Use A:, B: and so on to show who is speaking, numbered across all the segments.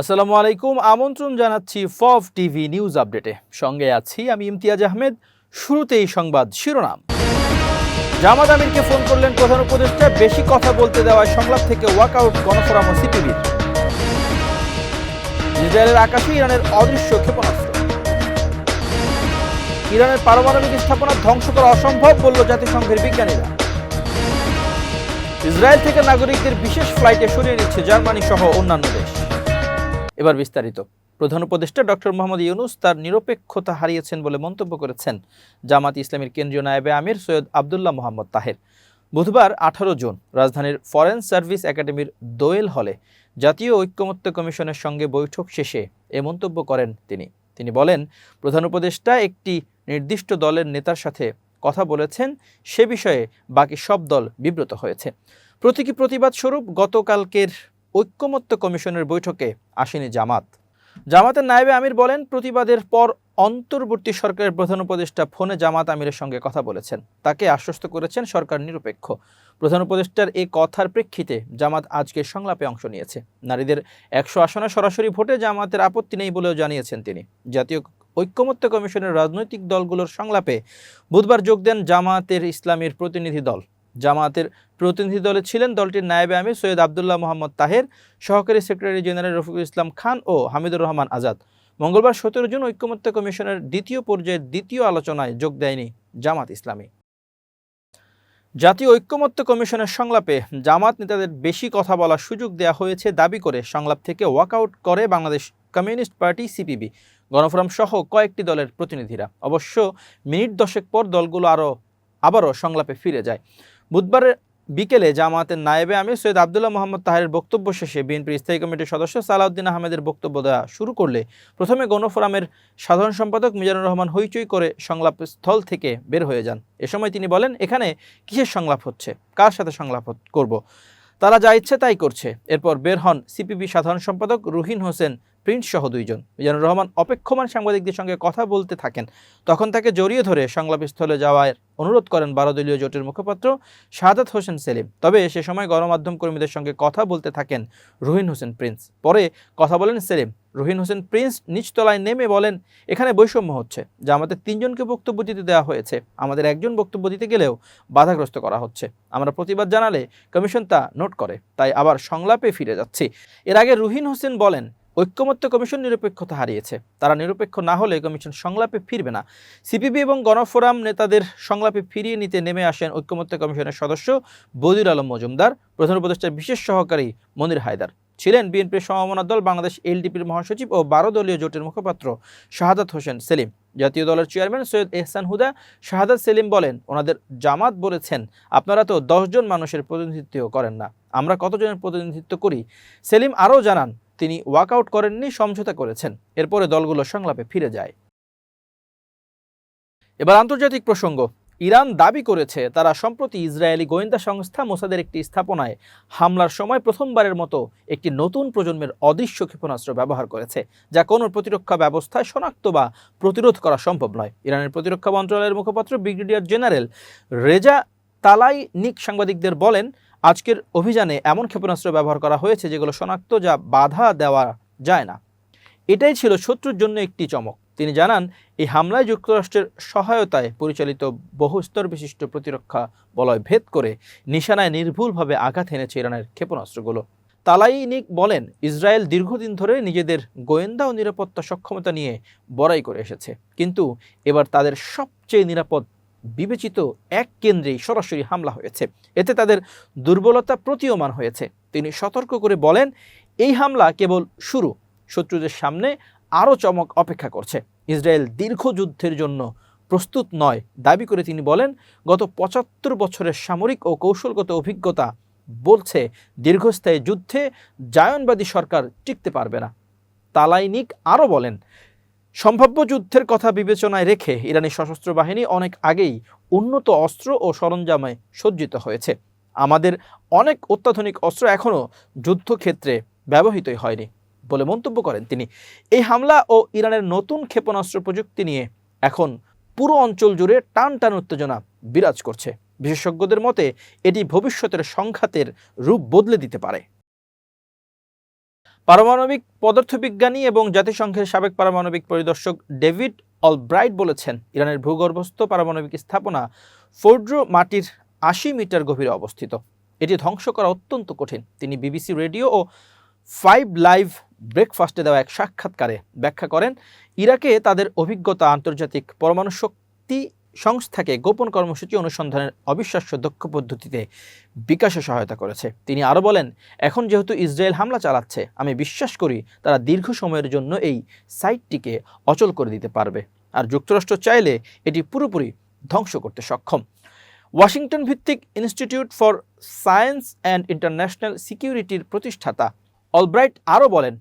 A: আসসালামু আলাইকুম আমন্ত্রণ জানাচ্ছি ফফ টিভি নিউজ আপডেটে সঙ্গে আছি আমি ইমতিয়াজ আহমেদ শুরুতেই সংবাদ শিরোনাম জামাত আমিরকে ফোন করলেন প্রধান উপদেষ্টা বেশি কথা বলতে দেওয়ায় সংলাপ থেকে ওয়াকআউট গণফোরাম ও সিপিবির ইসরায়েলের আকাশে ইরানের অদৃশ্য ক্ষেপণাস্ত্র ইরানের পারমাণবিক স্থাপনা ধ্বংস করা অসম্ভব বলল জাতিসংঘের বিজ্ঞানীরা ইসরায়েল থেকে নাগরিকদের বিশেষ ফ্লাইটে সরিয়ে নিচ্ছে জার্মানি সহ অন্যান্য দেশ এবার বিস্তারিত প্রধান উপদেষ্টা ডক্টর মোহাম্মদ ইউনুস তার নিরপেক্ষতা হারিয়েছেন বলে মন্তব্য করেছেন জামাত ইসলামের কেন্দ্রীয় নায়েবে আমির সৈয়দ আবদুল্লাহ মোহাম্মদ তাহের বুধবার আঠারো জুন রাজধানীর ফরেন সার্ভিস একাডেমির দোয়েল হলে জাতীয় ঐক্যমত্য কমিশনের সঙ্গে বৈঠক শেষে এ মন্তব্য করেন তিনি তিনি বলেন প্রধান উপদেষ্টা একটি নির্দিষ্ট দলের নেতার সাথে কথা বলেছেন সে বিষয়ে বাকি সব দল বিব্রত হয়েছে প্রতীকী প্রতিবাদ স্বরূপ গতকালকের ঐক্যমত্য কমিশনের বৈঠকে আসেনি জামাত জামাতের নায়েবে আমির বলেন প্রতিবাদের পর অন্তর্বর্তী সরকারের প্রধান উপদেষ্টা ফোনে জামাত আমিরের সঙ্গে কথা বলেছেন তাকে আশ্বস্ত করেছেন সরকার নিরপেক্ষ প্রধান উপদেষ্টার এই কথার প্রেক্ষিতে জামাত আজকের সংলাপে অংশ নিয়েছে নারীদের একশো আসনে সরাসরি ভোটে জামাতের আপত্তি নেই বলেও জানিয়েছেন তিনি জাতীয় ঐক্যমত্য কমিশনের রাজনৈতিক দলগুলোর সংলাপে বুধবার যোগ দেন জামাতের ইসলামের প্রতিনিধি দল জামাতের প্রতিনিধি দলে ছিলেন দলটির নায়েবে আমির সৈয়দ আবদুল্লাহ মোহাম্মদ তাহের সহকারী সেক্রেটারি জেনারেল রফিকুল ইসলাম খান ও হামিদুর রহমান আজাদ মঙ্গলবার সতেরো জুন ঐক্যমত্য কমিশনের দ্বিতীয় পর্যায়ের দ্বিতীয় আলোচনায় যোগ দেয়নি জামাত ইসলামী জাতীয় ঐক্যমত্য কমিশনের সংলাপে জামাত নেতাদের বেশি কথা বলার সুযোগ দেয়া হয়েছে দাবি করে সংলাপ থেকে ওয়াকআউট করে Bangladesh Communist Party CPB Gano Forum সহ কয়েকটি দলের প্রতিনিধিরা অবশ্য মিনিট দশেক পর দলগুলো আরও আবারও সংলাপে ফিরে যায় বুধবারের বিকেলে জামাতের নায়েবে আমি সৈয়দ আবদুল্লাহ মোহাম্মদ তাহারের বক্তব্য শেষে বিএনপির স্থায়ী কমিটির সদস্য সালাউদ্দিন আহমেদের বক্তব্য দেওয়া শুরু করলে প্রথমে গণফোরামের সাধারণ সম্পাদক মিজানুর রহমান হইচই করে সংলাপ স্থল থেকে বের হয়ে যান এ সময় তিনি বলেন এখানে কিসের সংলাপ হচ্ছে কার সাথে সংলাপ করব। তারা যা ইচ্ছে তাই করছে এরপর বের হন সিপিবি সাধারণ সম্পাদক রুহিন হোসেন প্রিন্স সহ দুইজন মিজানুর রহমান অপেক্ষমান সাংবাদিকদের সঙ্গে কথা বলতে থাকেন তখন তাকে জড়িয়ে ধরে সংলাপস্থলে যাওয়ার অনুরোধ করেন বারোদলীয় জোটের মুখপাত্র সাদাত হোসেন সেলিম তবে সে সময় গণমাধ্যম কর্মীদের সঙ্গে কথা বলতে থাকেন রুহিন হোসেন প্রিন্স পরে কথা বলেন সেলিম রুহিন হোসেন প্রিন্স নিচতলায় নেমে বলেন এখানে বৈষম্য হচ্ছে যা আমাদের তিনজনকে বক্তব্য দিতে দেওয়া হয়েছে আমাদের একজন বক্তব্য দিতে গেলেও বাধাগ্রস্ত করা হচ্ছে আমরা প্রতিবাদ জানালে কমিশন তা নোট করে তাই আবার সংলাপে ফিরে যাচ্ছি এর আগে রুহিন হোসেন বলেন ঐক্যমত্য কমিশন নিরপেক্ষতা হারিয়েছে তারা নিরপেক্ষ না হলে কমিশন সংলাপে ফিরবে না সিপিবি এবং গণফোরাম নেতাদের সংলাপে ফিরিয়ে নিতে নেমে আসেন ঐক্যমত্য কমিশনের সদস্য বদির আলম মজুমদার প্রধান উপদেষ্টার বিশেষ সহকারী মনির হায়দার ছিলেন বিএনপির সমমনা দল বাংলাদেশ এলডিপির মহাসচিব ও বারো দলীয় জোটের মুখপাত্র শাহাদাত হোসেন সেলিম জাতীয় দলের চেয়ারম্যান সৈয়দ এহসান হুদা শাহাদাত সেলিম বলেন ওনাদের জামাত বলেছেন আপনারা তো দশজন মানুষের প্রতিনিধিত্ব করেন না আমরা কতজনের প্রতিনিধিত্ব করি সেলিম আরও জানান তিনি ওয়াকআউট করেননি সমঝোতা করেছেন এরপরে দলগুলো সংলাপে ফিরে যায় এবার আন্তর্জাতিক প্রসঙ্গ ইরান দাবি করেছে তারা সম্প্রতি ইসরায়েলি গোয়েন্দা সংস্থা মোসাদের একটি স্থাপনায় হামলার সময় প্রথমবারের মতো একটি নতুন প্রজন্মের অদৃশ্য ক্ষেপণাস্ত্র ব্যবহার করেছে যা কোনো প্রতিরক্ষা ব্যবস্থায় শনাক্ত বা প্রতিরোধ করা সম্ভব নয় ইরানের প্রতিরক্ষা মন্ত্রণালয়ের মুখপাত্র ব্রিগেডিয়ার জেনারেল রেজা তালাই নিক সাংবাদিকদের বলেন আজকের অভিযানে এমন ক্ষেপণাস্ত্র ব্যবহার করা হয়েছে যেগুলো শনাক্ত যা বাধা দেওয়া যায় না এটাই ছিল শত্রুর জন্য একটি চমক তিনি জানান এই হামলায় যুক্তরাষ্ট্রের সহায়তায় পরিচালিত বহুস্তর বিশিষ্ট প্রতিরক্ষা বলয় ভেদ করে নিশানায় নির্ভুলভাবে আঘাত এনেছে ইরানের ক্ষেপণাস্ত্রগুলো তালাইনিক বলেন ইসরায়েল দীর্ঘদিন ধরে নিজেদের গোয়েন্দা ও নিরাপত্তা সক্ষমতা নিয়ে বড়াই করে এসেছে কিন্তু এবার তাদের সবচেয়ে নিরাপদ বিবেচিত এক কেন্দ্রেই সরাসরি হামলা হয়েছে এতে তাদের দুর্বলতা প্রতীয়মান হয়েছে তিনি সতর্ক করে বলেন এই হামলা কেবল শুরু শত্রুদের সামনে আরও চমক অপেক্ষা করছে ইসরায়েল দীর্ঘ যুদ্ধের জন্য প্রস্তুত নয় দাবি করে তিনি বলেন গত পঁচাত্তর বছরের সামরিক ও কৌশলগত অভিজ্ঞতা বলছে দীর্ঘস্থায়ী যুদ্ধে জায়নবাদী সরকার টিকতে পারবে না তালাইনিক আরও বলেন সম্ভাব্য যুদ্ধের কথা বিবেচনায় রেখে ইরানি সশস্ত্র বাহিনী অনেক আগেই উন্নত অস্ত্র ও সরঞ্জামে সজ্জিত হয়েছে আমাদের অনেক অত্যাধুনিক অস্ত্র এখনও যুদ্ধক্ষেত্রে ব্যবহৃতই হয়নি বলে মন্তব্য করেন তিনি এই হামলা ও ইরানের নতুন ক্ষেপণাস্ত্র প্রযুক্তি নিয়ে এখন পুরো অঞ্চল জুড়ে টান টান উত্তেজনা বিরাজ করছে বিশেষজ্ঞদের মতে এটি ভবিষ্যতের সংঘাতের রূপ বদলে দিতে পারে পারমাণবিক পদার্থবিজ্ঞানী এবং জাতিসংঘের সাবেক পারমাণবিক পরিদর্শক ডেভিড অল ব্রাইট বলেছেন ইরানের ভূগর্ভস্থ পারমাণবিক স্থাপনা ফোর্ড্রো মাটির আশি মিটার গভীরে অবস্থিত এটি ধ্বংস করা অত্যন্ত কঠিন তিনি বিবিসি রেডিও ও ফাইভ লাইভ ব্রেকফাস্টে দেওয়া এক সাক্ষাৎকারে ব্যাখ্যা করেন ইরাকে তাদের অভিজ্ঞতা আন্তর্জাতিক পরমাণু শক্তি সংস্থাকে গোপন কর্মসূচি অনুসন্ধানের অবিশ্বাস্য দক্ষ পদ্ধতিতে বিকাশে সহায়তা করেছে তিনি আরও বলেন এখন যেহেতু ইসরায়েল হামলা চালাচ্ছে আমি বিশ্বাস করি তারা দীর্ঘ সময়ের জন্য এই সাইটটিকে অচল করে দিতে পারবে আর যুক্তরাষ্ট্র চাইলে এটি পুরোপুরি ধ্বংস করতে সক্ষম ওয়াশিংটন ভিত্তিক institute for science and international সিকিউরিটির প্রতিষ্ঠাতা অলব্রাইট আরও বলেন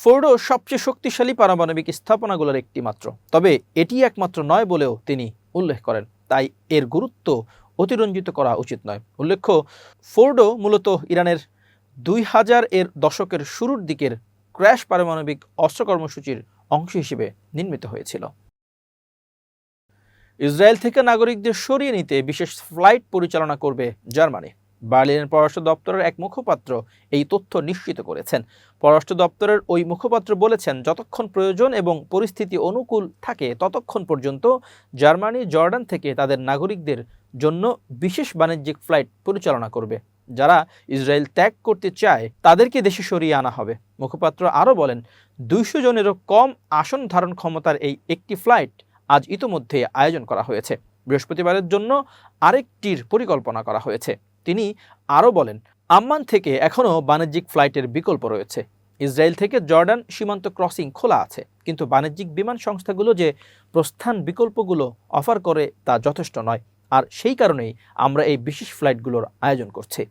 A: ফোর্ডো সবচেয়ে শক্তিশালী পারমাণবিক স্থাপনাগুলোর একটি মাত্র তবে এটি একমাত্র নয় বলেও তিনি উল্লেখ করেন তাই এর গুরুত্ব অতিরঞ্জিত করা উচিত নয় উল্লেখ্য ফোর্ডো মূলত ইরানের দুই হাজার এর দশকের শুরুর দিকের ক্র্যাশ পারমাণবিক অস্ত্র কর্মসূচির অংশ হিসেবে নির্মিত হয়েছিল ইসরায়েল থেকে নাগরিকদের সরিয়ে নিতে বিশেষ ফ্লাইট পরিচালনা করবে জার্মানি বার্লিনের পররাষ্ট্র দপ্তরের এক মুখপাত্র এই তথ্য নিশ্চিত করেছেন পররাষ্ট্র দপ্তরের ওই মুখপাত্র বলেছেন যতক্ষণ প্রয়োজন এবং পরিস্থিতি অনুকূল থাকে ততক্ষণ পর্যন্ত জার্মানি জর্ডান থেকে তাদের নাগরিকদের জন্য বিশেষ বাণিজ্যিক ফ্লাইট পরিচালনা করবে যারা ইসরায়েল ত্যাগ করতে চায় তাদেরকে দেশে সরিয়ে আনা হবে মুখপাত্র আরও বলেন দুইশো জনেরও কম আসন ধারণ ক্ষমতার এই একটি ফ্লাইট আজ ইতোমধ্যে আয়োজন করা হয়েছে বৃহস্পতিবারের জন্য আরেকটির পরিকল্পনা করা হয়েছে তিনি আরও বলেন আম্মান থেকে এখনও বাণিজ্যিক ফ্লাইটের বিকল্প রয়েছে ইসরায়েল থেকে জর্ডান সীমান্ত ক্রসিং খোলা আছে কিন্তু বাণিজ্যিক বিমান সংস্থাগুলো যে প্রস্থান বিকল্পগুলো অফার করে তা যথেষ্ট নয় আর সেই কারণেই আমরা এই বিশেষ ফ্লাইটগুলোর আয়োজন করছি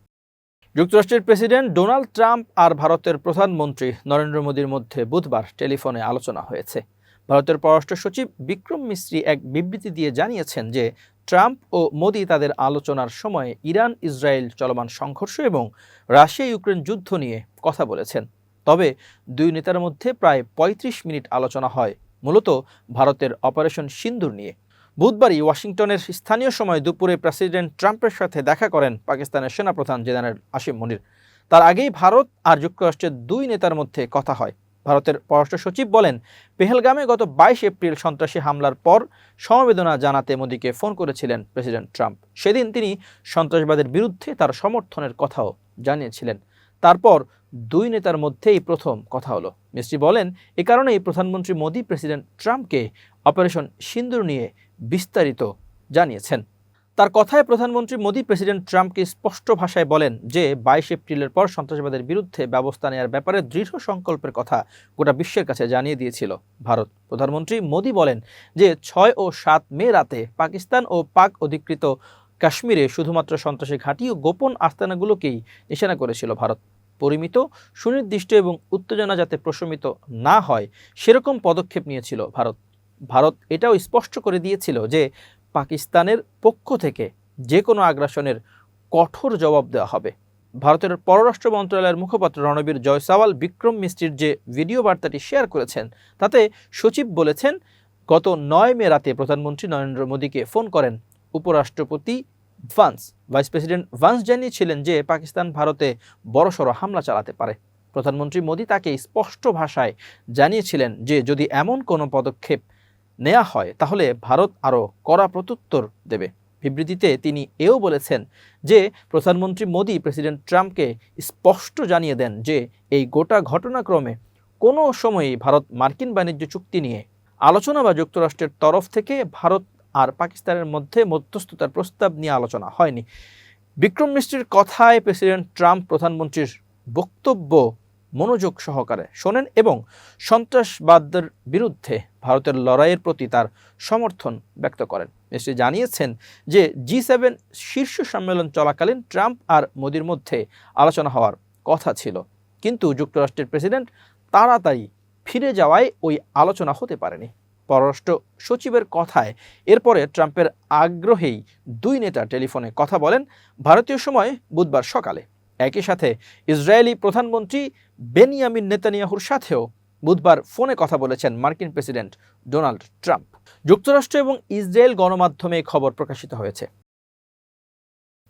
A: যুক্তরাষ্ট্রের প্রেসিডেন্ট ডোনাল্ড ট্রাম্প আর ভারতের প্রধানমন্ত্রী নরেন্দ্র মোদীর মধ্যে বুধবার টেলিফোনে আলোচনা হয়েছে ভারতের পররাষ্ট্র সচিব বিক্রম মিস্ত্রি এক বিবৃতি দিয়ে জানিয়েছেন যে ট্রাম্প ও মোদি তাদের আলোচনার সময়ে ইরান ইসরায়েল চলমান সংঘর্ষ এবং রাশিয়া ইউক্রেন যুদ্ধ নিয়ে কথা বলেছেন তবে দুই নেতার মধ্যে প্রায় ৩৫ মিনিট আলোচনা হয় মূলত ভারতের অপারেশন সিন্ধুর নিয়ে বুধবারই ওয়াশিংটনের স্থানীয় সময় দুপুরে প্রেসিডেন্ট ট্রাম্পের সাথে দেখা করেন পাকিস্তানের সেনাপ্রধান জেনারেল আসিম মনির তার আগেই ভারত আর যুক্তরাষ্ট্রের দুই নেতার মধ্যে কথা হয় ভারতের পররাষ্ট্র সচিব বলেন পেহেলগামে গত বাইশ এপ্রিল সন্ত্রাসী হামলার পর সমবেদনা জানাতে মোদীকে ফোন করেছিলেন প্রেসিডেন্ট ট্রাম্প সেদিন তিনি সন্ত্রাসবাদের বিরুদ্ধে তার সমর্থনের কথাও জানিয়েছিলেন তারপর দুই নেতার মধ্যেই প্রথম কথা হলো মিস্ত্রি বলেন এ কারণেই প্রধানমন্ত্রী মোদী প্রেসিডেন্ট ট্রাম্পকে অপারেশন সিন্দুর নিয়ে বিস্তারিত জানিয়েছেন তার কথায় প্রধানমন্ত্রী মোদী প্রেসিডেন্ট ট্রাম্পকে স্পষ্ট ভাষায় বলেন যে বাইশ এপ্রিলের পর সন্ত্রাসবাদের বিরুদ্ধে ব্যবস্থা নেওয়ার ব্যাপারে দৃঢ় সংকল্পের কথা গোটা বিশ্বের কাছে জানিয়ে দিয়েছিল ভারত প্রধানমন্ত্রী মোদী বলেন যে ছয় ও সাত মে রাতে পাকিস্তান ও পাক অধিকৃত কাশ্মীরে শুধুমাত্র সন্ত্রাসী ঘাঁটি ও গোপন আস্তানাগুলোকেই নিশানা করেছিল ভারত পরিমিত সুনির্দিষ্ট এবং উত্তেজনা যাতে প্রশমিত না হয় সেরকম পদক্ষেপ নিয়েছিল ভারত ভারত এটাও স্পষ্ট করে দিয়েছিল যে পাকিস্তানের পক্ষ থেকে যে কোনো আগ্রাসনের কঠোর জবাব দেওয়া হবে ভারতের পররাষ্ট্র মন্ত্রণালয়ের মুখপাত্র রণবীর জয়সাওয়াল বিক্রম মিস্ত্রির যে ভিডিও বার্তাটি শেয়ার করেছেন তাতে সচিব বলেছেন গত নয় মে রাতে প্রধানমন্ত্রী নরেন্দ্র মোদীকে ফোন করেন উপরাষ্ট্রপতি ভান্স ভাইস প্রেসিডেন্ট ভান্স জানিয়েছিলেন যে পাকিস্তান ভারতে বড়সড় হামলা চালাতে পারে প্রধানমন্ত্রী মোদী তাকে স্পষ্ট ভাষায় জানিয়েছিলেন যে যদি এমন কোনো পদক্ষেপ নেওয়া হয় তাহলে ভারত আরও কড়া প্রত্যুত্তর দেবে বিবৃতিতে তিনি এও বলেছেন যে প্রধানমন্ত্রী মোদী প্রেসিডেন্ট ট্রাম্পকে স্পষ্ট জানিয়ে দেন যে এই গোটা ঘটনাক্রমে কোনো সময়ই ভারত মার্কিন বাণিজ্য চুক্তি নিয়ে আলোচনা বা যুক্তরাষ্ট্রের তরফ থেকে ভারত আর পাকিস্তানের মধ্যে মধ্যস্থতার প্রস্তাব নিয়ে আলোচনা হয়নি বিক্রম মিস্ত্রির কথায় প্রেসিডেন্ট ট্রাম্প প্রধানমন্ত্রীর বক্তব্য মনোযোগ সহকারে শোনেন এবং সন্ত্রাসবাদের বিরুদ্ধে ভারতের লড়াইয়ের প্রতি তার সমর্থন ব্যক্ত করেন মিস্ট্রি জানিয়েছেন যে জি সেভেন শীর্ষ সম্মেলন চলাকালীন ট্রাম্প আর মোদির মধ্যে আলোচনা হওয়ার কথা ছিল কিন্তু যুক্তরাষ্ট্রের প্রেসিডেন্ট তাড়াতাড়ি ফিরে যাওয়ায় ওই আলোচনা হতে পারেনি পররাষ্ট্র সচিবের কথায় এরপরে ট্রাম্পের আগ্রহেই দুই নেতা টেলিফোনে কথা বলেন ভারতীয় সময় বুধবার সকালে একই সাথে ইসরায়েলি প্রধানমন্ত্রী বেনিয়ামিন নেতানিয়াহুর সাথেও বুধবার ফোনে কথা বলেছেন মার্কিন প্রেসিডেন্ট ডোনাল্ড ট্রাম্প যুক্তরাষ্ট্র এবং ইসরায়েল গণমাধ্যমে খবর প্রকাশিত হয়েছে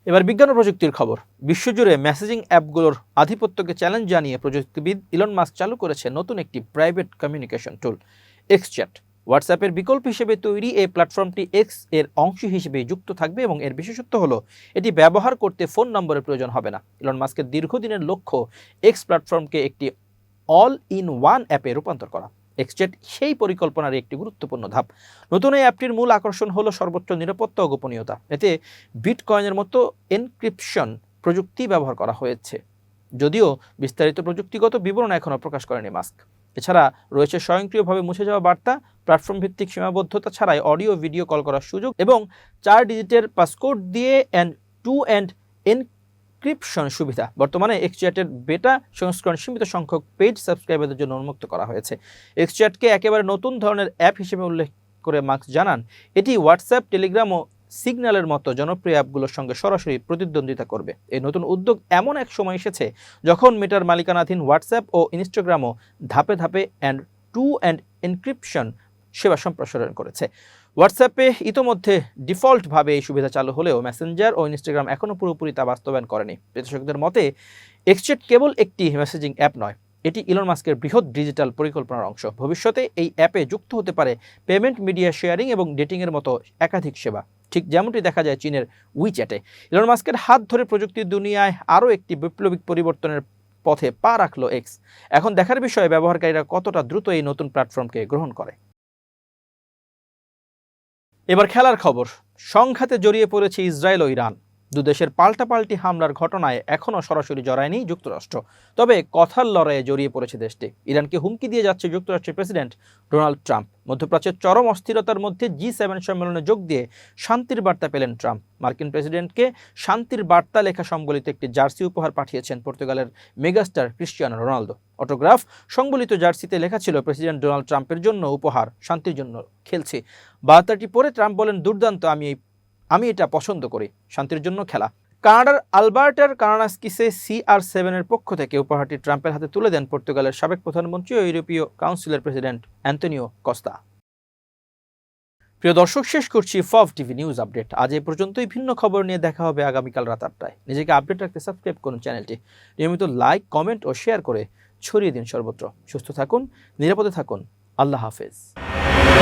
A: এবার বিজ্ঞান ও প্রযুক্তির খবর বিশ্বজুড়ে মেসেজিং অ্যাপগুলোর আধিপত্যকে চ্যালেঞ্জ জানিয়ে প্রযুক্তিবিদ ইলন মাস্ক চালু করেছে নতুন একটি প্রাইভেট কমিউনিকেশন টুল এক্সচ্যাট হোয়াটসঅ্যাপের বিকল্প হিসেবে তৈরি এই প্ল্যাটফর্মটি এক্স এর অংশ হিসেবে যুক্ত থাকবে এবং এর বিশেষত্ব হলো এটি ব্যবহার করতে ফোন নম্বরের প্রয়োজন হবে না ইলন মাস্কের দীর্ঘদিনের লক্ষ্য এক্স প্ল্যাটফর্মকে একটি অল ইন ওয়ান অ্যাপে রূপান্তর করা এক্সচেট সেই পরিকল্পনার একটি গুরুত্বপূর্ণ ধাপ নতুন এই অ্যাপটির মূল আকর্ষণ হলো সর্বোচ্চ নিরাপত্তা ও গোপনীয়তা এতে বিটকয়েনের মতো এনক্রিপশন প্রযুক্তি ব্যবহার করা হয়েছে যদিও বিস্তারিত প্রযুক্তিগত বিবরণ এখনও প্রকাশ করেনি মাস্ক এছাড়া রয়েছে স্বয়ংক্রিয়ভাবে মুছে যাওয়া বার্তা প্ল্যাটফর্ম ভিত্তিক সীমাবদ্ধতা ছাড়াই অডিও ভিডিও কল করার সুযোগ এবং চার ডিজিটের পাসকোড দিয়ে অ্যান্ড টু অ্যান্ড এনক্রিপশন সুবিধা বর্তমানে এক্সচ্যাটের বেটা সংস্করণ সীমিত সংখ্যক পেজ সাবস্ক্রাইবারদের জন্য উন্মুক্ত করা হয়েছে এক্সচ্যাটকে একেবারে নতুন ধরনের অ্যাপ হিসেবে উল্লেখ করে মার্ক্স জানান এটি হোয়াটসঅ্যাপ টেলিগ্রাম ও সিগন্যালের মতো জনপ্রিয় অ্যাপগুলোর সঙ্গে সরাসরি প্রতিদ্বন্দ্বিতা করবে এই নতুন উদ্যোগ এমন এক সময় এসেছে যখন মিটার মালিকানাধীন হোয়াটসঅ্যাপ ও ইনস্টাগ্রামও ধাপে ধাপে অ্যান্ড টু অ্যান্ড এনক্রিপশন সেবা সম্প্রসারণ করেছে হোয়াটসঅ্যাপে ইতোমধ্যে ডিফল্টভাবে এই সুবিধা চালু হলেও মেসেঞ্জার ও ইনস্টাগ্রাম এখনও পুরোপুরি তা বাস্তবায়ন করেনি বিশেষজ্ঞদের মতে এক্সচেট কেবল একটি মেসেজিং অ্যাপ নয় এটি ইলন মাস্কের বৃহৎ ডিজিটাল পরিকল্পনার অংশ ভবিষ্যতে এই অ্যাপে যুক্ত হতে পারে পেমেন্ট মিডিয়া শেয়ারিং এবং ডেটিংয়ের মতো একাধিক সেবা ঠিক যেমনটি দেখা যায় চীনের উইচ্যাটে ইলন মাস্কের হাত ধরে প্রযুক্তির দুনিয়ায় আরও একটি বিপ্লবিক পরিবর্তনের পথে পা রাখল এক্স এখন দেখার বিষয়ে ব্যবহারকারীরা কতটা দ্রুত এই নতুন প্ল্যাটফর্মকে গ্রহণ করে এবার খেলার খবর সংঘাতে জড়িয়ে পড়েছে ইসরায়েল ও ইরান দুদেশের পাল্টাপাল্টি হামলার ঘটনায় এখনও সরাসরি জড়ায়নি যুক্তরাষ্ট্র তবে কথার লড়াইয়ে জড়িয়ে পড়েছে দেশটি ইরানকে হুমকি দিয়ে যাচ্ছে যুক্তরাষ্ট্রের প্রেসিডেন্ট ডোনাল্ড ট্রাম্প মধ্যপ্রাচ্যের চরম অস্থিরতার মধ্যে জি সেভেন সম্মেলনে যোগ দিয়ে শান্তির বার্তা পেলেন ট্রাম্প মার্কিন প্রেসিডেন্টকে শান্তির বার্তা লেখা সম্বলিত একটি জার্সি উপহার পাঠিয়েছেন পর্তুগালের মেগাস্টার ক্রিশ্চিয়ানো রোনালদো অটোগ্রাফ সংবলিত জার্সিতে লেখা ছিল প্রেসিডেন্ট ডোনাল্ড ট্রাম্পের জন্য উপহার শান্তির জন্য খেলছি বার্তাটি পরে ট্রাম্প বলেন দুর্দান্ত আমি এই আমি এটা পছন্দ করি শান্তির জন্য খেলা কানাডার আলবার্টার কানাডাস্কিসে আর সেভেনের পক্ষ থেকে উপহারটি ট্রাম্পের হাতে তুলে দেন পর্তুগালের সাবেক প্রধানমন্ত্রী ও ইউরোপীয় কাউন্সিলের প্রেসিডেন্ট অ্যান্টনিও কস্তা প্রিয় দর্শক শেষ করছি ফভ টিভি নিউজ আপডেট আজ এ পর্যন্তই ভিন্ন খবর নিয়ে দেখা হবে আগামীকাল রাত আটটায় নিজেকে আপডেট রাখতে সাবস্ক্রাইব করুন চ্যানেলটি নিয়মিত লাইক কমেন্ট ও শেয়ার করে ছড়িয়ে দিন সর্বত্র সুস্থ থাকুন নিরাপদে থাকুন আল্লাহ হাফেজ